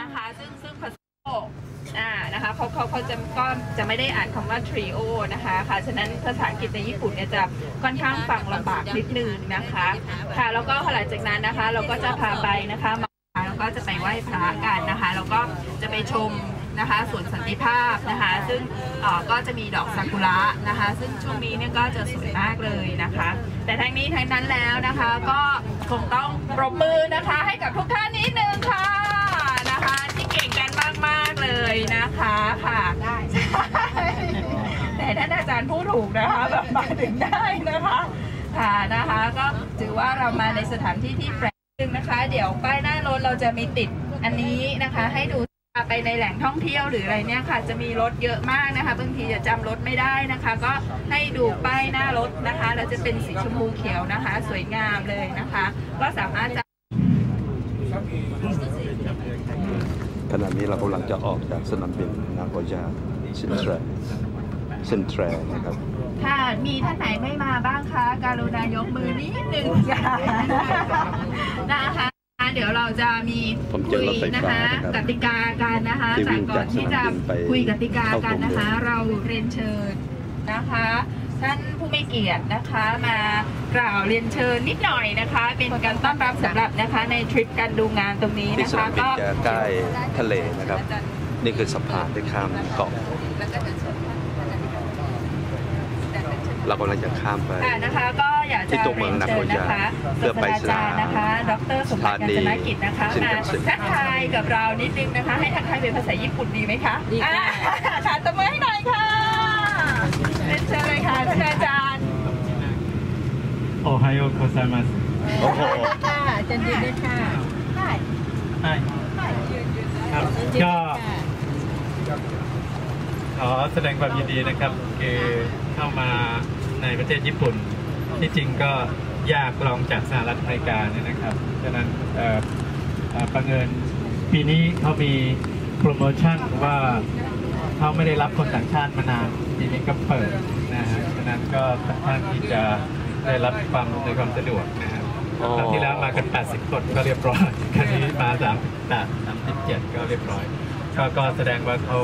นะคะ ซึ่งซึ่งภาษาอ่านะคะเขาเขาเขาจะก็จะไม่ได้อ่านคำว่า trio นะคะค่ะฉะนั้นภาษาอังกฤษในญี่ปุ่นเนี่ยจะค่อนข้างฟังลำบากนิดนึงนะคะค่ะแล้วก็หลังจากนั้นนะคะ เราก็จะพาไปนะคะมาแล้วก็จะไปไหว้พระกันนะคะแล้วก็จะไปชมนะคะสวนสันติภาพนะคะ ซึ่งเอ่อก็จะมีดอกซากุระนะคะ ซึ่งช่วงนี้เนี่ยก็จะสวยมากเลยนะคะ แต่ทั้งนี้ทั้งนั้นแล้วนะคะก็คงต้องปรบมือนะคะให้กับทุกท่านนิดนึงค่ะ เลยนะคะค่ะได้แต่ท่านอาจารย์พูดถูกนะคะแบบมาถึงได้นะคะค่ะนะคะก็ถือว่าเรามาในสถานที่ที่แปลกนึงนะคะ เดี๋ยวป้ายหน้ารถเราจะมีติดอันนี้นะคะ ให้ดูไปในแหล่งท่องเที่ยวหรืออะไรเนี่ยค่ะ จะมีรถเยอะมากนะคะบางทีจะจำรถไม่ได้นะคะ ก็ให้ดูป้ายหน้ารถนะคะแล้วจะเป็นสีชมพูเขียวนะคะ สวยงามเลยนะคะ ก็สามารถจะ ขณะนี้เรากำลังจะออกจากสนามบินนาโกย่าเซนทรัลเซนทรัลนะครับ ค่ะมีท่านไหนไม่มาบ้างคะการุณายกมือนิดนึงค่ะนะคะเดี๋ยวเราจะมีผมเจคุอยรถไฟนะฟ้าคะนะครับกติกากันนะคะที่วิ่แต่งก่อนที่จะจากสนามบินไปคุยกติกากันนะคะเข้ากรุงเราเรียนเชิญนะคะท่านผู้ มีเกียรตินะคะมากล่าวเรียนเชิญนิดหน่อยนะคะ เป็นการต้อนรับสำหรับนะคะในทริปการดูงานตรงนี้ที่นะสคะนามบินจะใกล้ทะเลนะครับ นี่คือสะพานที่ข้ามเกาะแล้วก็จะเชิญท่านท่านอธิบดีเรากำลังจะข้ามไป ค่ะนะคะก็อยากจะที่ตัวเมืองนาโกย่านะคะเพื่อไปศาสตราจารย์นะคะ ดรสมบัติการจนกิจนะคะสถานีมาชินคันเซ็นทักทายกับเรานิดนึงนะคะ ให้ทักทายเป็นภาษาญี่ปุ่นดีไหมคะดีค่ะ อ่าค่ะตบมือให้หน่อยค่ะ เรีนเชิญเลยค่ะท่านอาจารย์โอไฮโอโคซามัสโอ้โหค่ะจันยืด้วยค่ะได้ได้ครับก็ขอแสดงความยินดีนะครับ คือเข้ามาในประเทศญี่ปุ่น ที่จริงก็ยากลองจากสหรัฐอเมริกาเนี่ยนะครับฉะนั้นประเงินปีนี้เขามีโปรโมชั่นว่าเขาไม่ได้รับคนต่างชาติมานาน ปีนี้ก็เปิดนะฮะฉะนั้นก็ค่อนข้างที่จะได้รับความในวยความสะดวกนะครับอ๋อ คราวที่แล้วมากัน 80 คนก็เรียบร้อย ครั้งนี้มา38 37 ก็เรียบร้อย ก็ก็แสดงว่าเขา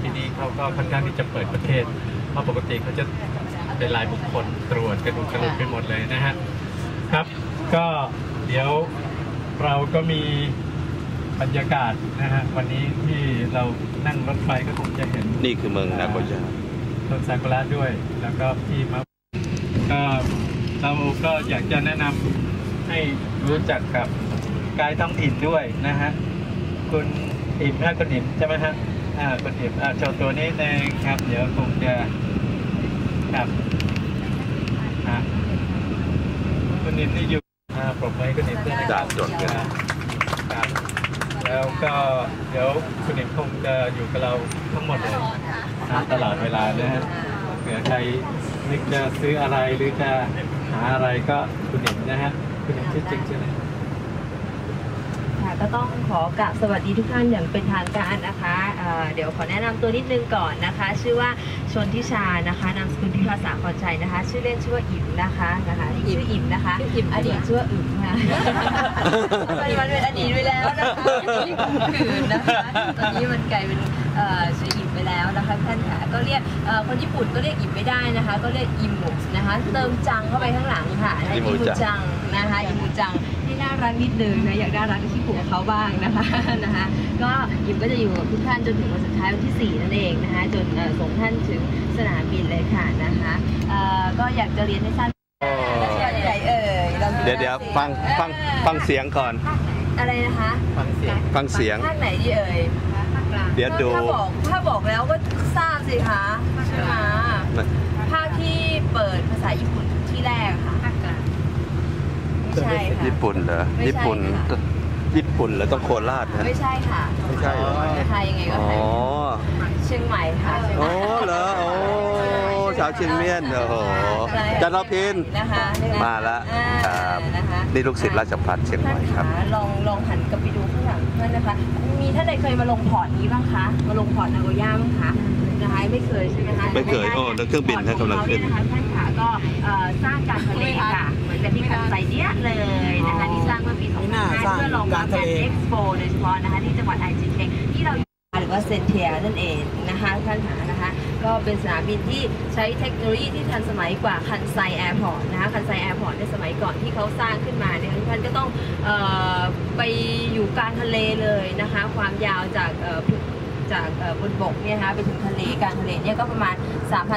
ที่นี่เขาก็ค่อนข้างที่จะเปิดประเทศ เพราะปกติเขาจะเป็นรายบุคคลตรวจกระดูกกระลุกไปหมดเลยนะฮะ ครับ ก็เดี๋ยวเราก็มีบรรยากาศนะฮะวันนี้ที่เรานั่งรถไฟก็คงจะเห็น นี่คือเมืองนาโกย่า ต้นซากุระด้วย แล้วก็ที่มาก็เราก็อยากจะแนะนำให้รู้จักกับไกด์ท้องถิ่นด้วยนะฮะคุณอิ่มฮะคุณอิ่มใช่ไหมฮะอ่าคุณอิ่มอ่าโชว์ตัวนี้นึงครับ เดี๋ยวคงจะครับอะคุณอิ่มนี่อยู่อ่าปรบมือให้คุณอิ่มด้วยนะคด่ารันบจดกันครับแล้วก็เดี๋ยวคุณเอกคงจะอยู่กับเราทั้งหมดเลย ค้าตลอดเวลานะฮะเผื่อใครนึกจะซื้ออะไรหรือจะหาอะไรก็คุณเห็นะฮะคุณเห็นชื่อจริงใช่ไหม ค่ะก็ต้องขอกราบสวัสดีทุกท่านอย่างเป็นทางการนะคะเอ่อเดี๋ยวขอแนะนำตัวนิดนึงก่อนนะคะ ชื่อว่าชนทิชานะคะนามสกุลพิภาษาพรชัยนะคะ ชื่อเล่นชื่อว่าอิ๋มนะคะนะคะชื่ออิ๋มนะคะอดีตชื่อว่าอึ๋มค่ะปัจจุบันเป็นอดีตไปแล้วนะคะคืนนะคะตอนนี้มันกลายเป็นเอ่อชื่ออิ๋มไปแล้วนะคะท่านค่ะก็เรียกเอ่อคนญี่ปุ่นก็เรียกอิ๋มไม่ได้นะคะ ก็เรียกอิมมุนะคะเติมจังเข้าไปข้างหลังค่ะอิมูจังจังนะคะอิมูจัง ที่น่ารักนิดนึงนะอยากน่ารักที่ขี้ผัวเขาบ้างนะคะนะคะก็ยิมก็จะอยู่กับทุกท่านจนถึงวันสุดท้ายวันที่ 4 นั่นเองนะคะจนเอ่อส่งท่านถึงสนามบินเลยค่ะนะคะเอ่อก็อยากจะเรียนให้ทราบรัชกาลที่ไหนเอ่ยลองเดี๋ยวเดี๋ยวฟังฟังฟังเสียงก่อน อะไรนะคะฟังเสียงฟังเสียงภาคไหนดีเอ่ยเดี๋ยวดูถ้าบอกถ้าบอกแล้วก็ทราบสิคะใช่ไหมภาคที่เปิดภาษาญี่ปุ่นที่แรกค่ะไม่ ใช่ค่ะ ญี่ปุ่นเหรอไม่ใช่ญี่ปุ่นค่ะ ญี่ปุ่นแล้วต้องโคราชนะไม่ใช่ค่ะไม่ใช่เหรอนะคะยังไงก็อ๋อไทยเชียงใหม่ค่ะเชียงใหโอ้ม่เหรอโอ้ชาวเชียงเมียนโอ้โหใช่จันทร์พิน นะคะนี่นะมาแล้วอ่าครับนะคะนี่ลูกศิษย์ราชภัฏเชียงใหม่ครับท่านะลองลองหันกลับไปดูข้างหลังท่านนะคะ มีท่านใดเคยมาลงพอร์ตนี้บ้างคะ มาลงพอร์ตนาโกย่าบ้างคะนะคะไม่เคยใช่ไหมคะไม่เคยโอ้แล้วเครื่องบินท่านกำลังขึ้น พอร์ตของเขาเยนะคะท่านขาก็เอ่อสร้างการทะเลค่ะ เหมือนกันที่คันไซเดียเลยนะคะที่สร้างเมื่อปีนี่น่า2005สร้างเพื่อรองรับการงานทะเลเอ็กซ์โปโดยเฉพาะนะคะที่จังหวัดไอจิเทงที่เราหรือว่าเซนเทียนั่นเองนะคะท่านหานะคะ ก็เป็นสนามบินที่ใช้เทคโนโลยีที่ทันสมัยกว่าคันไซแอร์พอร์ตนะคะคันไซแอร์พอร์ตในสมัยก่อนที่เขาสร้างขึ้นมาเนี่ยท่านก็ต้องเออไปอยู่กลางทะเลเลยนะคะ ความยาวจากเอ่อภู จากบนบกเนี่ยนะคะไปถึงทะเลกลางทะเลเนี่ยก็ประมาณ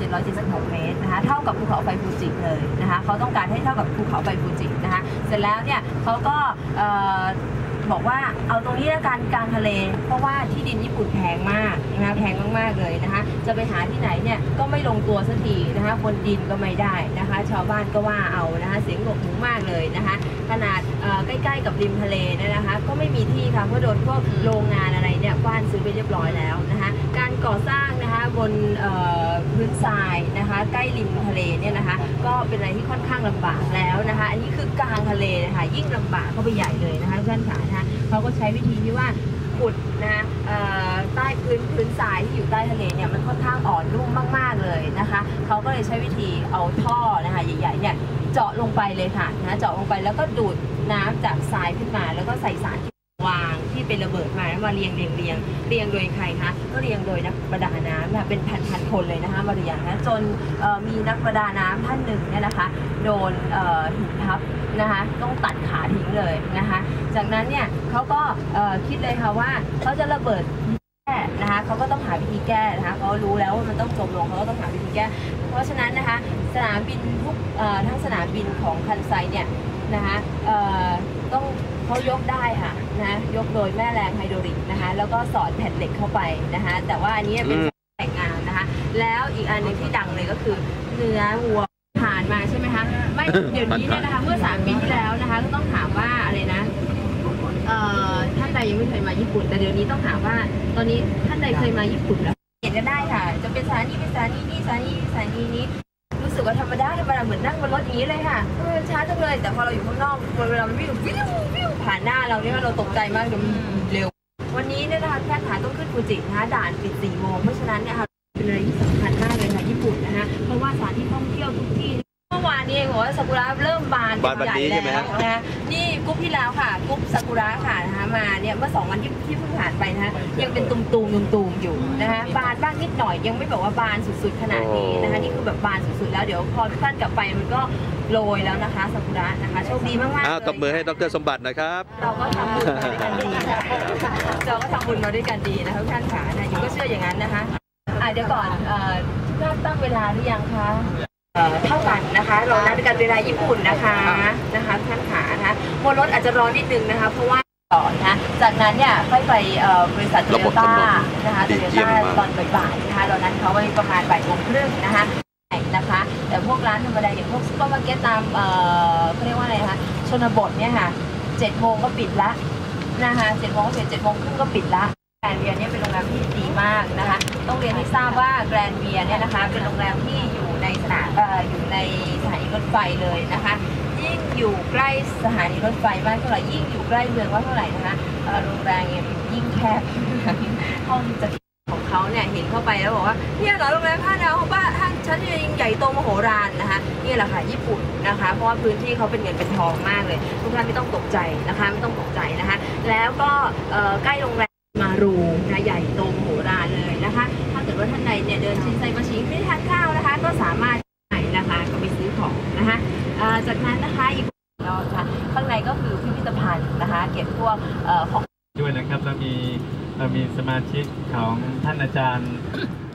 3,776 เมตรนะคะเท่ากับภูเขาไฟฟูจิเลยนะคะเขาต้องการให้เท่ากับภูเขาไฟฟูจินะคะเสร็จแล้วเนี่ยเขาก็บอกว่าเอาตรงนี้ละกันกลางทะเล เพราะว่าที่ ดินญี่ปุ่นแพงมากนะคะแพงมากๆเลยนะคะ จะไปหาที่ไหนเนี่ยก็ไม่ลงตัวสักทีนะคะบนดินก็ไม่ได้นะคะ ชาวบ้านก็ว่าเอานะคะเสียงหนวกหูมากเลยนะคะ ขนาดใกล้ๆกับริมทะเลเนี่ยนะคะ ก็ไม่มีที่ค่ะเพราะโดนพวกโรงงานอะไรเนี่ยกว้านซื้อไปเรียบร้อยแล้วนะคะ การก่อสร้างนะคะบนพื้นทรายนะคะใกล้ริมทะเลเนี่ยนะคะ ก็เป็นอะไรที่ค่อนข้างลำบากแล้วนะคะ อันนี้คือกลางทะเลนะคะยิ่งลำบากเข้าไปใหญ่เลยนะคะท่านขานะคะเขาก็ใช้วิธีที่ว่า ขุดนะใต้พื้นพื้นทรายที่อยู่ใต้ทะเลเนี่ยมันค่อนข้างอ่อนนุ่มมาก ๆ เลยนะคะเขาก็เลยใช้วิธีเอาท่อนะคะใหญ่ๆเนี่ยเจาะลงไปเลยค่ะนะเจาะลงไปแล้วก็ดูดน้ำจากทรายขึ้นมา แล้วก็ใส่สาร ที่เป็นระเบิดมาแล้วมาเรียงเรียงเรียงเรียงโดยใครคะก็เรียงโดยนักประดาน้ำค่ะเป็นพันๆคนเลยนะคะมาเรียงนะจนมีนักประดาน้ำท่านหนึ่งเนี่ยนะคะ โดนหินทับนะคะต้องตัดขาทิ้งเลยนะคะจากนั้นเนี่ยเขาก็คิดเลยค่ะว่าเขาจะระเบิดแก้นะคะเขาก็ต้องหาวิธีแก้นะคะเขารู้แล้วว่ามันต้องจมลงเขาก็ต้องหาวิธีแก้ เพราะฉะนั้นนะคะสนามบินทุกทั้งสนามบินของคันไซเนี่ยนะคะต้อง เขายกได้ค่ะนะยกโดยแม่แรงไฮโดรลิกนะคะ แล้วก็สอดแผ่นเหล็กเข้าไปนะคะ แต่ว่าอันนี้เป็นอืมแต่งงานนะคะ แล้วอีกอันหนึ่งที่ดังเลยก็คือเนื้อวัวผ่านมาใช่ไหมคะไม่เดี๋ยวนี้เนี่ยนะคะเมื่อสามปีที่แล้วนะคะก็ต้องถามว่าอะไรนะเอ่อท่านใดยังไม่เคยมาญี่ปุ่น แต่เดี๋ยวนี้ต้องถามว่า ตอนนี้ท่านใดเคยมาญี่ปุ่นแล้วเห็นกันได้ค่ะ จะเป็นสถานีเป็นสถานีนี่สถานีสถานีนี้รู้ สึกว่าธรรมดาธรรมดาเหมือนนั่งบนรถอย่างนี้เลยค่ะเออช้าจังเลย แต่พอเราอยู่ข้างนอกเวลามันวิ่งวิววิวผ่านหน้าเราเนี่ยเราตกใจมากเดี๋ยวมันเร็ว วันนี้เนี่ยนะคะแค่ขาต้องขึ้นฟูจินะคะด่านปิด4โมงเพราะฉะนั้นเนี่ยค่ะเป็นอะไรที่สำคัญมากเลยค่ะญี่ปุ่นนะคะเพราะว่าสถานที่ท่องเที่ยวทุกที่ เมื่อวานนี้เองบอกว่าซากุระเริ่มบานบานแบบนี้ใหญ่ใช่ไหมแล้วฮะนะคะนี่กรุ๊ปที่แล้วค่ะกรุ๊ปซากุระค่ะนะคะมาเนี่ยเมื่อสองวันที่ที่เพิ่งผ่านไปนะคะยังเป็นตุ่มๆตุ่มๆอยู่นะคะบานบ้างนิดหน่อยยังไม่แบบว่าบานสุดๆขนาดนี้นะคะนี่คือแบบบานสุดๆแล้วเดี๋ยวพอทุกท่านกลับไปมันก็โรยแล้วนะคะซากุระนะคะโชคดีมากๆเลยอ้าวตบมือให้ดรสมบัตินะครับ เราก็ทำบุญมาด้วยกันดีค่ะเราก็ทำบุญมาด้วยกันดีนะคะทุกท่านขานะอยู่ก็เชื่ออย่างนั้นนะคะอะเดี๋ยวก่อนเอ่อทุกท่านตั้งเวลาหรือยังคะ เอ่อเท่ากันนะคะ เรานัดกันเวลาญี่ปุ่นนะคะนะคะทุกท่านขานะคะบนรถอาจจะร้อนนิดนึงนะคะ เพราะว่าต่อนะจากนั้นเนี่ยค่อยไปเอ่อบริษัทโตระโยบบต้าถนนนะคะโตดีโยเยี่ยมต้ามากตอนบ่ายๆนะคะเรานัดเขาไว้ประมาณบ่ายโมงครึ่งนะคะนะคะ แต่พวกร้านธรรมดาอย่างพวกซุปเปอร์มาร์เก็ตตามเอ่อเขาเรียกว่าอะไรนะคะชนบทเนี่ยค่ะเจ็ดโมงก็ปิดละนะคะเจ็ดโมงเสร็จเจ็ดโมงครึ่งก็ปิดละแกรนด์เวียเนี่ยเป็นโรงแรมที่ดีมากนะคะ ต้องเรียนให้ทราบว่าแกรนด์เวียเนี่ยนะคะเป็นโรงแรมที่อยู่ ในสนามอยู่ในสถานีรถไฟเลยนะคะ ยิ่งอยู่ใกล้สถานีรถไฟมากเท่าไหร่ยิ่งอยู่ใกล้เมืองมากเท่าไหร่นะคะโรงแรมเนี่ยยิ่งแคบห้องจะของเขาเนี่ยเห็นเข้าไปแล้วบอกว่าเนี่ยเหรอโรงแรมห้าดาวของบ้านห้างชั้นยิ่งใหญ่โตมโหฬารนะคะนี่แหละค่ะญี่ปุ่นนะคะ เพราะว่าพื้นที่เขาเป็นเงินเป็นทองมากเลย ทุกท่านไม่ต้องตกใจนะคะไม่ต้องตกใจนะคะ แล้วก็ใกล้โรงแรมมารูนะใหญ่โตมโหฬารเลยนะคะ ถ้าเกิดว่าท่านใดเนี่ยเดินชินไซมาชิไม่ทานข้าว จากนั้นนะคะอีกเราค่ะข้างในก็คือพิพิธภัณฑ์นะคะ เก็บพวกเอ่อของด้วยนะครับเรามีเรามีสมาชิกของท่านอาจารย์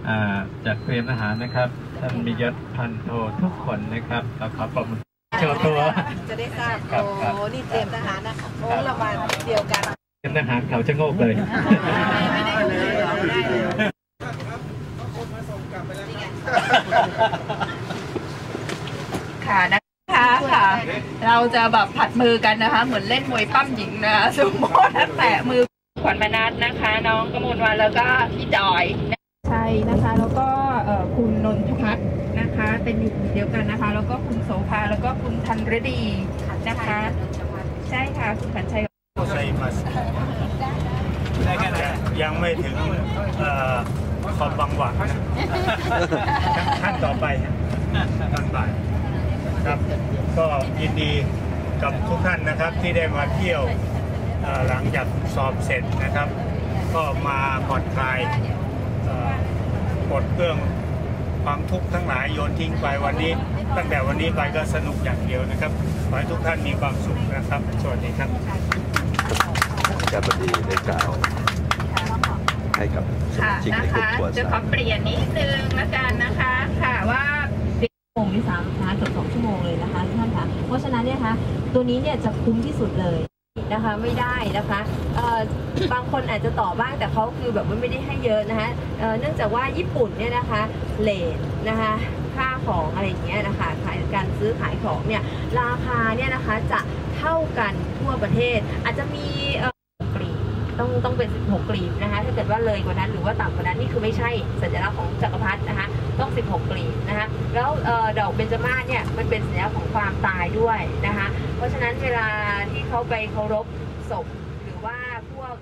อ่าจากเตรียมทหารนะครับท่านมียศพันโททุกคนนะครับเราขอปรบมือโชว์ตัว จะได้ทราบครับโอ้ครับนี่เตรียมทหารนะโอ้เรามาเดียวกันเตรียมทหารเขาชะโงกเลย ไม่ได้เลยเหรอไม่ได้เลย ค่ะนะคะค่ะ เราจะแบบผัดมือกันนะคะ เหมือนเล่นมวยปั้มหญิงนะคะสมมตินะแตะมือขวัญมนัทนะคะ น้องกมลวันแล้วก็พี่จอยใช่นะคะ แล้วก็เอ่อคุณนนทพัฒน์นะคะ เป็นอยู่เดียวกันนะคะ แล้วก็คุณโสภาแล้วก็คุณธันรดีนะคะ ใช่ค่ะคุณขันชัยไซมัสยังไม่ถึงเอ่อความบังหวังนะขั้นต่อไปฮะตอนบ่าย ครับ ก็ยินดีกับทุกท่านนะครับที่ได้มาเที่ยวเอ่อหลังจากสอบเสร็จนะครับ ก็มาผ่อนคลายเอ่อปลดเครื่องความทุกข์ทั้งหลายโยนทิ้งไปวันนี้ ตั้งแต่วันนี้ไปก็สนุกอย่างเดียวนะครับขอให้ทุกท่านมีความสุขนะครับ สวัสดีครับแกบดีได้กล่าวให้กับสค่ะมาชิกนะในกลุ่มคะทัวร์จะสาขอเปลี่ยนนิดนึงละกันนะคะ ค่ะว่าชั่วโมงด้วยซ้ำนะคะเกือบสอง ตัวนี้เนี่ยจะคุ้มที่สุดเลยนะคะไม่ได้นะคะบางคนอาจจะต่อบ้างแต่เขาคือแบบว่าไม่ได้ให้เยอะนะคะเเนื่องจากว่าญี่ปุ่นเนี่ยนะคะเลทนะคะค่าของอะไรอย่างเงี้ยนะคะขายการซื้อขายของเนี่ยราคาเนี่ยนะคะจะเท่ากันทั่วประเทศ อาจจะมีเต้องต้องเป็น 16 กลีบนะคะ ถ้าเกิดว่าเลยกว่านั้นหรือว่าต่ำกว่านั้นนี่คือไม่ใช่สัญลักษณ์ของจักรพรรดินะคะ ต้อง 16 กลีบนะคะ แล้วเอ่อดอกเบญจมาศเนี่ยมันเป็นสัญลักษณ์ของความตายด้วยนะคะ เพราะฉะนั้นเวลาที่เขาไปเคารพศพหรือว่าพวก